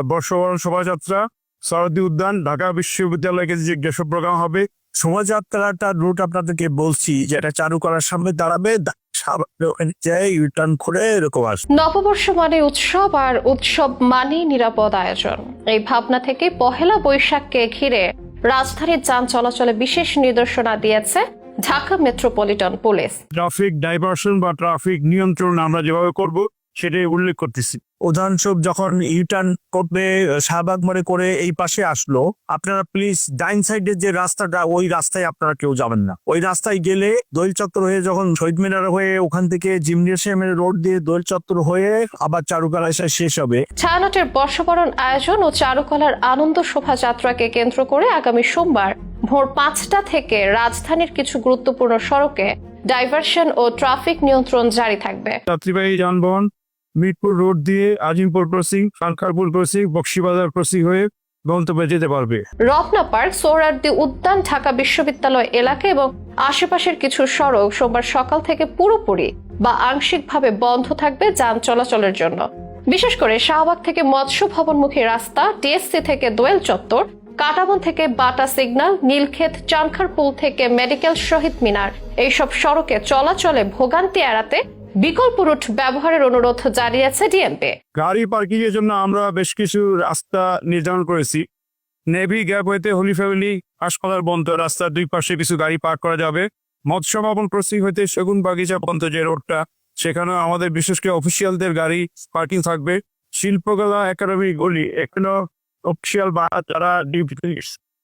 বর্ষবরণ শোভাযাত্রা সরদি উদ্যান ঢাকা বিশ্ববিদ্যালয়কে জিজ্ঞাসা প্রোগ্রাম হবে শোভাযাত্রাটার রুট আপনাদেরকে বলছি যে এটা চালু করার সামনে দাঁড়াবে নববর্ষ মানে উৎসব আর উৎসব মানে নিরাপদ আয়োজন। এই ভাবনা থেকে পহেলা বৈশাখকে ঘিরে রাজধানীর যান চলাচলে বিশেষ নির্দেশনা দিয়েছে Dhaka metropolitan police. Traffic diversion বা ট্রাফিক নিয়ন্ত্রণ আমরা যেভাবে করব সেটাই উল্লেখ করতেছি। উদাহরণস্বরূপ যখন ইউটার্ন করবে শাহবাগ মোড়ে করে এই পাশে আসলো আপনারা প্লিজ ডাইন সাইডের যে রাস্তাটা ওই রাস্তায় আপনারা কেউ যাবেন না। ওই রাস্তায় গেলে দোল চত্বর হয়ে যখন শহীদ মিনার হয়ে ওখান থেকে জিমনেশিয়ামের রোড দিয়ে দোল চত্বর হয়ে আবার চারুকলা এসে শেষ হবে। ছায়ানটের বর্ষবরণ আয়োজন ও চারুকলার আনন্দ শোভাযাত্রাকে কেন্দ্র করে আগামী সোমবার ভোর পাঁচটা থেকে রাজধানীর কিছু গুরুত্বপূর্ণ সড়কে ডাইভারশন ও ট্রাফিক নিয়ন্ত্রণ জারি থাকবে। যাত্রীবাহী যানবাহন মিরপুর রোড দিয়ে Azimpur crossing Khankarpur crossing Bakshibazar crossing হয়ে গন্তব্যে যেতে পারবে। রত্না পার্ক উদ্যান, ঢাকা বিশ্ববিদ্যালয় এলাকা এবং আশেপাশের কিছু সড়ক সোমবার সকাল থেকে পুরোপুরি বা আংশিকভাবে বন্ধ থাকবে যান চলাচলের জন্য। বিশেষ করে শাহবাগ থেকে মৎস্য ভবনমুখী রাস্তা, টিএসসি থেকে দোয়েল চত্বর, কাটাবন থেকে বাটা সিগন্যাল নীলক্ষেত চানখার পুল থেকে মেডিকেল শহীদ মিনার, এইসব সড়কে চলাচলে ভোগান্তি এড়াতে বিকল্প রুট ব্যবহারের অনুরোধ জানিয়েছে ডিএমপি। গাড়ি পার্কিং এর জন্য আমরা বেশ কিছু রাস্তা নির্ধারণ করেছি। নেভি গ্যাপ হইতে হোলি ফ্যামিলি, হাসপাতাল বন্ধ, রাস্তার দুই পাশে কিছু গাড়ি পার্ক করা যাবে। মৎস্য ভবন ক্রসিং হইতে সেগুন বাগিচা পর্যন্ত যে রোডটা সেখানে আমাদের বিশেষ করে অফিসিয়ালদের গাড়ি পার্কিং থাকবে। শিল্পকলা একাডেমি গলি এখানে অফিসিয়াল বা যারা ডিউটি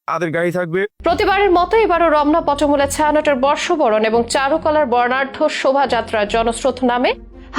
তাদের গাড়ি থাকবে। প্রতিবারের মতো এবারও রমনা পটমূলে ছায়ানটের বর্ষবরণ এবং চারুকলার বর্ণাঢ্য শোভাযাত্রার জনস্রোত নামে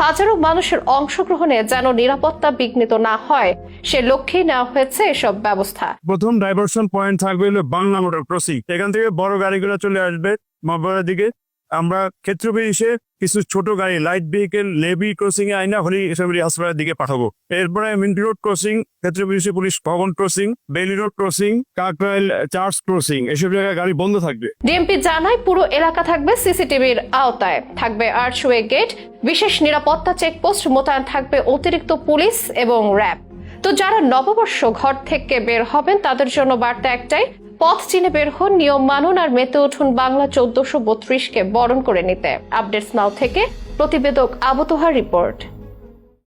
হাজারো মানুষের অংশগ্রহণে যেন নিরাপত্তা বিঘ্নিত না হয় সে লক্ষ্যেই নেওয়া হয়েছে এসব ব্যবস্থা। প্রথম ডাইভারশন পয়েন্ট থাকবে হলো বাংলা মোটর ক্রসিং এখান থেকে বড় গাড়িগুলো চলে আসবে মাবারের দিকে। আমরা ক্ষেত্র বিশেষে কিছু ছোট গাড়ি লাইট ভেহিকেল লেবি ক্রসিং এ আইনা হলি ফ্যামিলি হাসপাতালের দিকে পাঠাবো। এরপরে মিন্টি রোড ক্রসিং ক্ষেত্র বিশেষে পুলিশ ভবন crossing Baily road crossing Kakrail, church crossing এসব জায়গায় গাড়ি বন্ধ থাকবে। ডিএমপি জানায় পুরো এলাকা থাকবে সিসিটিভির আওতায়। থাকবে আর্চওয়ে গেট বিশেষ নিরাপত্তা চেকপোস্ট মোতায়েন থাকবে অতিরিক্ত পুলিশ এবং র্যাব। তো যারা নববর্ষ ঘর থেকে বের হবেন, তাদের জন্য বার্তা একটাই পথ চিনে বের হন নিয়ম মানুন আর মেতে উঠুন বাংলা চোদ্দশো বত্রিশকে বরণ করে নিতে। আপডেটস নাও থেকে প্রতিবেদক আবুতোহার রিপোর্ট।